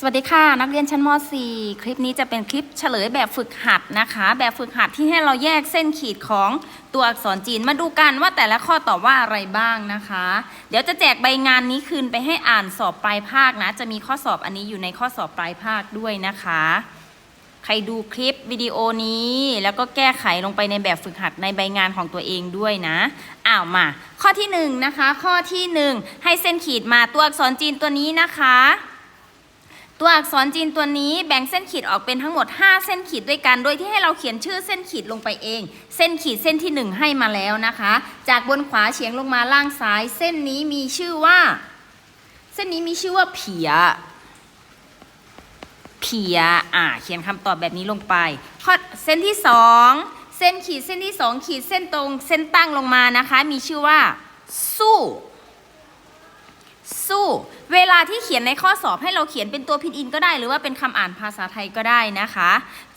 สวัสดีค่ะ นักเรียนชั้นม .4 คลิปนี้จะเป็นคลิปเฉลยแบบฝึกหัดนะคะ แบบฝึกหัดที่ให้เราแยกเส้นขีดของตัวอักษรจีนมาดูกันว่าแต่ละข้อตอบว่าอะไรบ้างนะคะ เดี๋ยวจะแจกใบงานนี้คืนไปให้อ่านสอบปลายภาคนะ จะมีข้อสอบอันนี้อยู่ในข้อสอบปลายภาคด้วยนะคะ ใครดูคลิปวิดีโอนี้ แล้วก็แก้ไขลงไปในแบบฝึกหัดในใบงานของตัวเองด้วยนะอ้าวมา ข้อที่หนึ่งนะคะ ข้อที่หนึ่งให้เส้นขีดมาตัวอักษรจีนตัวนี้นะคะ ตัวอักษรจีนตัวนี้แบ่งเส้นขีดออกเป็นทั้งหมด 5 เส้นขีดด้วยกัน โดยที่ให้เราเขียนชื่อเส้นขีดลงไปเอง เส้นขีดเส้นที่ 1 ให้มาแล้วนะคะ จากบนขวาเฉียงลงมาล่างซ้าย เส้นนี้มีชื่อว่า เส้นนี้มีชื่อว่าเผียเพียอ่าเขียนคำตอบแบบนี้ลงไปข้อเส้นที่ 2 เส้นขีดเส้นที่ 2 ขีดเส้นตรง เส้นตั้งลงมานะคะ มีชื่อว่า สู้ สู้ เวลาที่เขียนในข้อสอบให้เราเขียนเป็นตัวพินอินก็ได้ หรือว่าเป็นคำอ่านภาษาไทยก็ได้นะคะ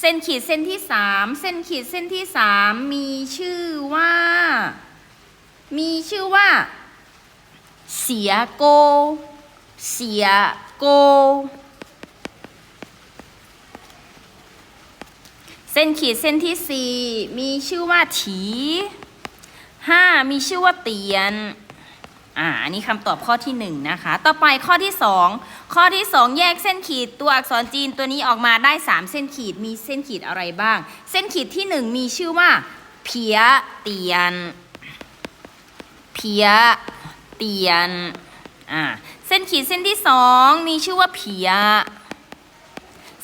เส้นขีดเส้นที่ 3 เส้นขีดเส้นที่ 3 มีชื่อว่า มีชื่อว่า เสียโก เสียโก เส้นขีดเส้นที่ 4 มีชื่อว่าถีห้ามีชื่อว่าเตียน อ่าอันนี้คำตอบข้อที่1นะคะ ต่อไปข้อที่ 2 ข้อที่ 2 แยกเส้นขีดตัวอักษรจีนตัวนี้ออกมาได้ 3 เส้นขีดมีเส้นขีดอะไรบ้าง เส้นขีดที่ 1 มีชื่อว่า เพียเตียน เพียเตียนอ่าเส้นขีดเส้นที่ 2 มีชื่อว่าเพีย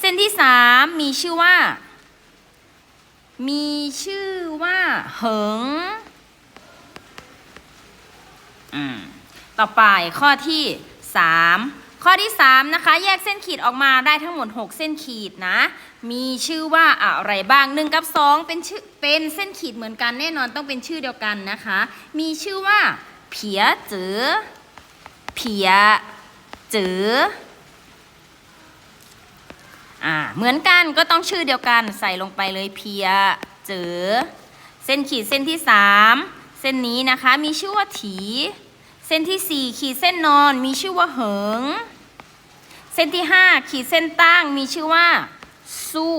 เส้นที่ 3 มีชื่อว่า มีชื่อว่าเหิง อืมต่อไปข้อที่3ข้อที่ 3 นะคะ แยกเส้นขีดออกมาได้ทั้งหมด 6 เส้นขีดนะ มีชื่อว่าอะไรบ้าง 1 กับ 2 เป็นชื่อเป็นเส้นขีดเหมือนกันแน่นอนต้องเป็นชื่อเดียวกันนะคะ มีชื่อว่าเพียจือเพียจืออ่าเหมือนกันก็ต้องชื่อเดียวกันใส่ลงไปเลยเพียเจอเส้นขีดเส้นที่ 3 เส้นนี้นะคะมีชื่อว่าถีเส้นที่ 4 ขีดเส้นนอนมีชื่อว่าเหิง เส้นที่ 5 ขีดเส้นตั้งมีชื่อว่า สู้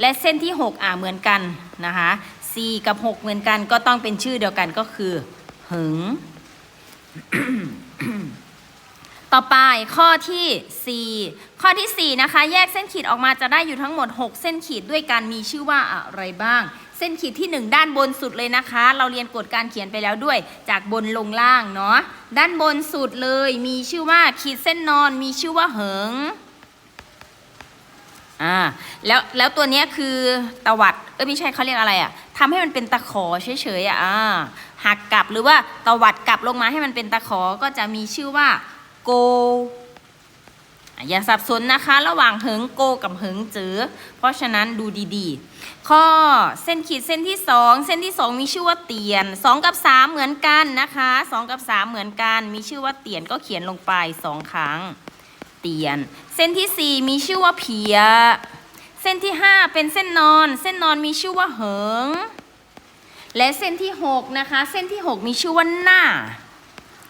และเส้นที่ 6 อ่าเหมือนกันนะคะ4กับ 6 เหมือนกันก็ต้องเป็นชื่อเดียวกันก็คือ เหิง ต่อไปข้อทีสี่4 ข้อทีสี่ 4 นะคะ แยกเส้นขีดออกมาจะได้อยู่ทั้งหมด 6 เส้นขีดด้วยกันมีชื่อว่าอะไรบ้าง เส้นขีดที่ 1 ด้านบนสุดเลยนะคะ เราเรียนกฎการเขียนไปแล้วด้วย จากบนลงล่างเนาะด้านบนสุดเลยมีชื่อว่าขีดเส้นนอน มีชื่อว่าเหิงอ่าแล้วแล้วตัวนี้คือตวัดเอ้ยไม่ใช่เขาเรียกอะไรอะ่ะทำให้มันเป็นตะขอเฉยๆอะอ่าหักกลับหรือว่าตวัดกลับลงมาให้มันเป็นตะขอก็จะมีชื่อว่า โก อย่าสับสนนะคะ ระหว่างเหิงโกกับเหิงจือ เพราะฉะนั้นดูดีๆ ข้อเส้นขีดเส้นที่สองเส้นที่สองมีชื่อว่าเตียนสองกับสามเหมือนกันนะคะสองกับสามเหมือนกัน มีชื่อว่าเตียนก็เขียนลงไปสองครั้ง เตียน เส้นที่สี่มีชื่อว่าเพีย เส้นที่ห้าเป็นเส้นนอน เส้นนอนมีชื่อว่าเหิงและเส้นที่หกนะคะ เส้นที่หกมีชื่อว่าหน้า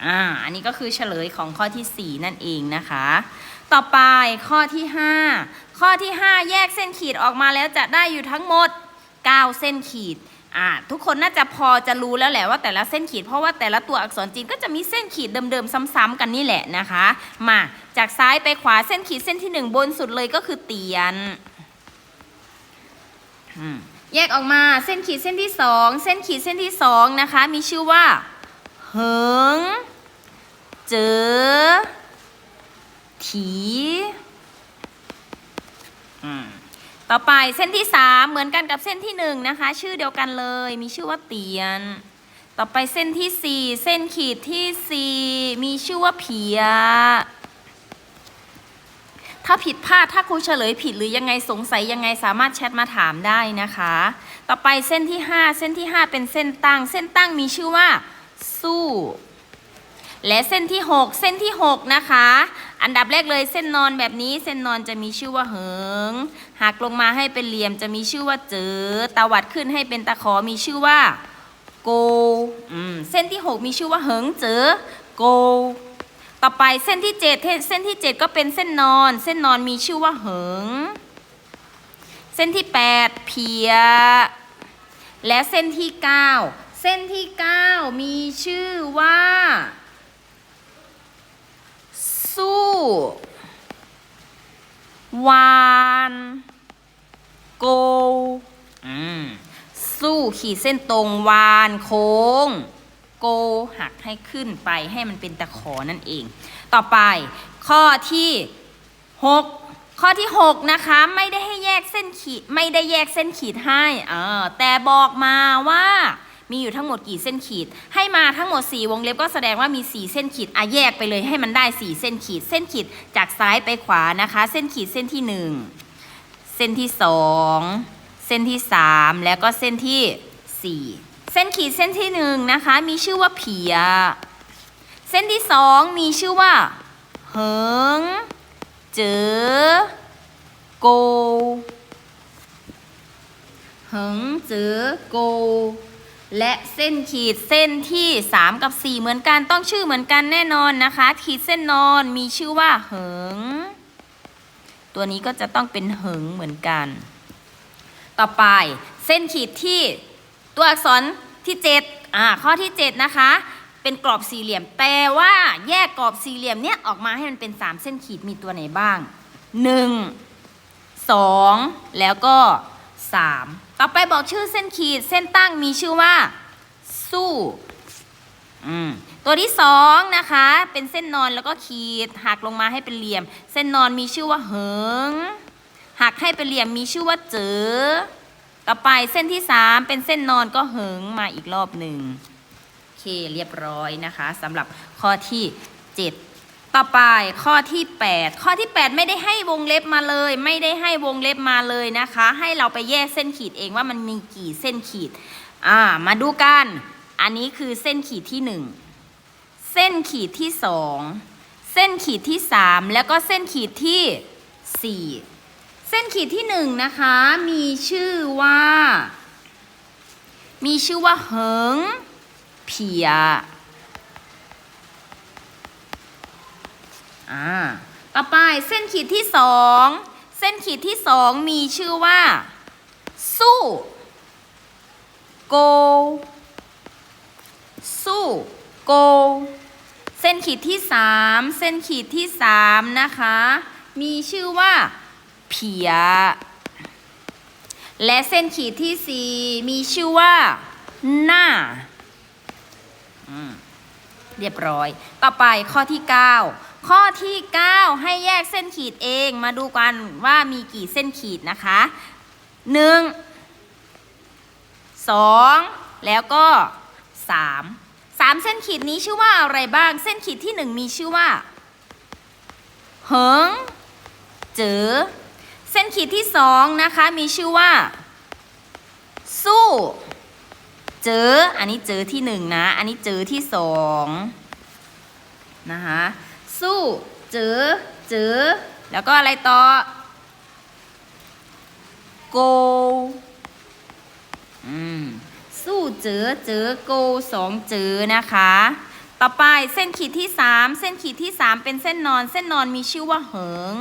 อ่าอันนี้ก็คือเฉลยของข้อที่ 4 นั่นเองนะคะ ต่อไปข้อที่ 5 ข้อที่ 5 แยกเส้นขีดออกมาแล้วจะได้อยู่ทั้งหมด 9 เส้นขีดอ่าทุกคนน่าจะพอจะรู้แล้วแหละว่าแต่ละเส้นขีดเพราะว่าแต่ละตัวอักษรจีนก็จะมีเส้นขีดเดิมๆซ้ำๆกันนี่แหละนะคะ มาจากซ้ายไปขวาเส้นขีดเส้นที่ 1 บนสุดเลยก็คือเตียนแยกออกมาเส้นขีดเส้นที่ 2 เส้นขีดเส้นที่2นะคะมีชื่อว่า เหิง เจอ ถีอืมต่อไปเส้นที่3เหมือนกันกับเส้นที่1นะคะ ชื่อเดียวกันเลย มีชื่อว่าเตียน ต่อไปเส้นที่4เส้นขีดที่4มีชื่อว่าเพีย ถ้าผิดพลาดถ้าครูเฉลยผิดหรือยังไงสงสัยยังไงสามารถแชทมาถามได้นะคะ ต่อไปเส้นที่5เส้นที่5เป็นเส้นตั้ง เส้นตั้งมีชื่อว่า สู้ และเส้นที่ 6 เส้นที่ 6 นะคะ อันดับแรกเลยเส้นนอนแบบนี้เส้นนอนจะมีชื่อว่าเหิงหักลงมาให้เป็นเหลี่ยมจะมีชื่อว่าเจอตวัดขึ้นให้เป็นตะขอมีชื่อว่าโกเส้นที่ 6 มีชื่อว่าเหิงเจอโกต่อไปเส้นที่เจ็ดเส้นที่เจ็ดก็เป็นเส้นนอน เส้นนอนมีชื่อว่าเหิง เส้นที่แปดเพีย และเส้นที่เก้าเส้นที่เก้ามี ชื่อว่า สู้ วานโกอืมสู้ขีดเส้นตรงวานโค้ง โกหักให้ขึ้นไปให้มันเป็นตะขอนั่นเอง ต่อไปข้อที่ 6 ข้อที่ 6 นะคะ ไม่ได้ให้แยกเส้นขีด ไม่ได้แยกเส้นขีดให้ เออแต่บอกมาว่า มีอยู่ทั้งหมดกี่เส้นขีด ให้มาทั้งหมด 4 วงเล็บก็แสดงว่ามี 4 เส้นขีดอะแยกไปเลยให้มันได้ 4 เส้นขีด เส้นขีดจากซ้ายไปขวานะคะ เส้นขีดเส้นที่ 1 เส้นที่ 2 เส้นที่ 3 แล้วก็เส้นที่ 4 เส้นขีดเส้นที่1นะคะ มีชื่อว่าเพีย เส้นที่ 2 มีชื่อว่าเหิงเจอโกเหิงเจอโก และเส้นขีดเส้นที่ 3 กับ 4 เหมือนกันต้องชื่อเหมือนกันแน่นอนนะคะ ขีดเส้นนอนมีชื่อว่าเหิง ตัวนี้ก็จะต้องเป็นเหิงเหมือนกัน ต่อไปเส้นขีดที่ตัวอักษรที่7อ่าข้อที่ 7 นะคะ เป็นกรอบสี่เหลี่ยม แต่ว่าแยกกรอบสี่เหลี่ยมเนี้ยออกมาให้มันเป็น 3 เส้นขีดมีตัวไหนบ้าง 1 2 แล้วก็ 3 ต่อไปบอกชื่อเส้นขีดเส้นตั้งมีชื่อว่า สู้อืมตัวที่สองนะคะ เป็นเส้นนอนแล้วก็ขีดหักลงมาให้เป็นเหลี่ยม เส้นนอนมีชื่อว่าเหิงหักให้เป็นเหลี่ยมมีชื่อว่าเจอต่อไปเส้นที่สามเป็นเส้นนอนก็เหิงมาอีกรอบหนึ่งโอเคเรียบร้อยนะคะสำหรับข้อที่7 ต่อไปข้อที่ 8 ข้อที่ 8 ไม่ได้ให้วงเล็บมาเลย ไม่ได้ให้วงเล็บมาเลยนะคะ ให้เราไปแยกเส้นขีดเองว่ามันมีกี่เส้นขีดอ่ามาดูกัน อันนี้คือเส้นขีดที่ 1 เส้นขีดที่ 2 เส้นขีดที่ 3 แล้วก็เส้นขีดที่ 4 เส้นขีดที่1นะคะมีชื่อว่า มีชื่อว่าเหิงเพีย อ่าต่อไปเส้นขีดที่สองเส้นขีดที่สองมีชื่อว่า สู้โกสู้โกเส้นขีดที่สามเส้นขีดที่สามนะคะ มีชื่อว่า เพีย และเส้นขีดที่สี่มีชื่อว่า หน้าเรียบร้อย ต่อไปข้อที่9 ข้อที่ 9 ให้แยกเส้นขีดเองมาดูกันว่ามีกี่เส้นขีดนะคะ 1 2 แล้วก็ 3 3 เส้นขีดนี้ชื่อว่าอะไรบ้าง เส้นขีดที่ 1 มีชื่อว่าเหิงเจอเส้นขีดที่ 2 นะคะ มีชื่อว่า สู้ เจออันนี้เจอที่หนึ่งนะ อันนี้เจอที่สองนะคะ สู้เจอเจอแล้วก็อะไรต่อโกอืมสู้เจอเจอโกสองเจอนะคะ ต่อไปเส้นขีดที่สามเส้นขีดที่สามเป็นเส้นนอน เส้นนอนมีชื่อว่าเหิง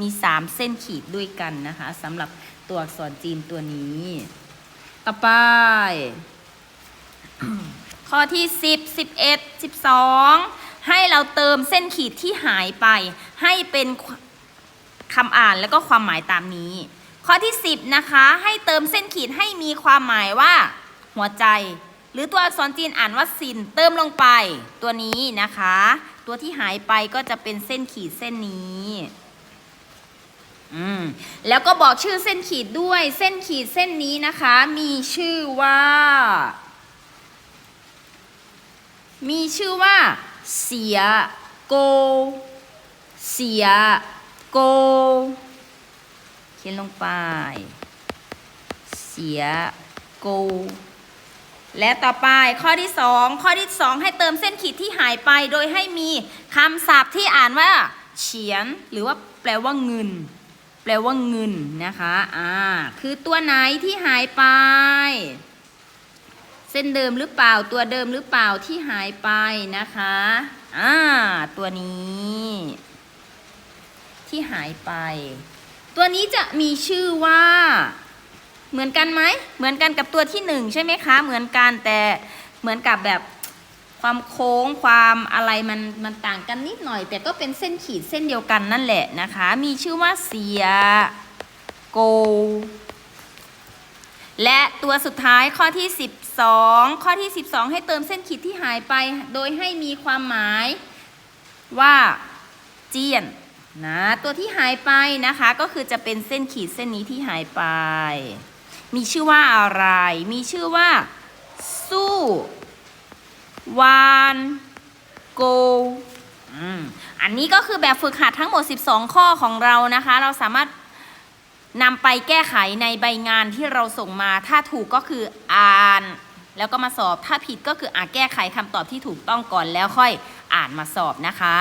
มีสามเส้นขีดด้วยกันนะคะสำหรับตัวอักษรจีนตัวนี้ ต่อไปข้อที่10 11 12ให้เราเติ มเส้นขีดที่หายไป ให้เป็นคำอ่านแล้วก็ความหมายตามนี้ ข้อที่ 10 นะคะ ให้เติมเส้นขีดให้มีความหมายว่า หัวใจ หรือตัวอักษรจีนอ่านว่าซิน เติมลงไป ตัวนี้นะคะ ตัวที่หายไปก็จะเป็นเส้นขีดเส้นนี้อืมแล้วก็บอกชื่อเส้นขีดด้วยเส้นขีดเส้นนี้นะคะ มีชื่อว่า มีชื่อว่า เสีย โก เสีย โก เขียนลงไป เสีย โก และต่อไปข้อที่สองข้อที่สองให้เติมเส้นขีดที่หายไปโดยให้มีคำศัพท์ที่อ่านว่าเฉียน หรือว่าแปลว่าเงิน แปลว่าเงินนะคะอ่าคือตัวไหนที่หายไปเส้นเดิมหรือเปล่าตัวเดิมหรือเปล่าที่หายไปนะคะ อ่า ตัวนี้ ที่หายไป ตัวนี้จะมีชื่อว่า เหมือนกันไหม เหมือนกันกับตัวที่หนึ่งใช่ไหมคะ เหมือนกันแต่เหมือนกับแบบความโค้งความอะไรมันมันต่างกันนิดหน่อย แต่ก็เป็นเส้นขีดเส้นเดียวกันนั่นแหละนะคะ มีชื่อว่าเสียโก และตัวสุดท้ายข้อที่ 12 ข้อที่ 12 ให้เติมเส้นขีดที่หายไป โดยให้มีความหมายว่าเจียนนะตัวที่หายไปนะคะก็คือจะเป็นเส้นขีดเส้นนี้ที่หายไป มีชื่อว่าอะไร มีชื่อว่า สู้วานโกอันนี้ก็คือแบบฝึกหัดทั้งหมด 12 ข้อของเรานะคะ เราสามารถ นำไปแก้ไขในใบงานที่เราส่งมา ถ้าถูกก็คืออ่าน แล้วก็มาสอบ ถ้าผิดก็คืออ่าแก้ไขคำตอบที่ถูกต้องก่อนแล้วค่อยอ่านมาสอบนะคะ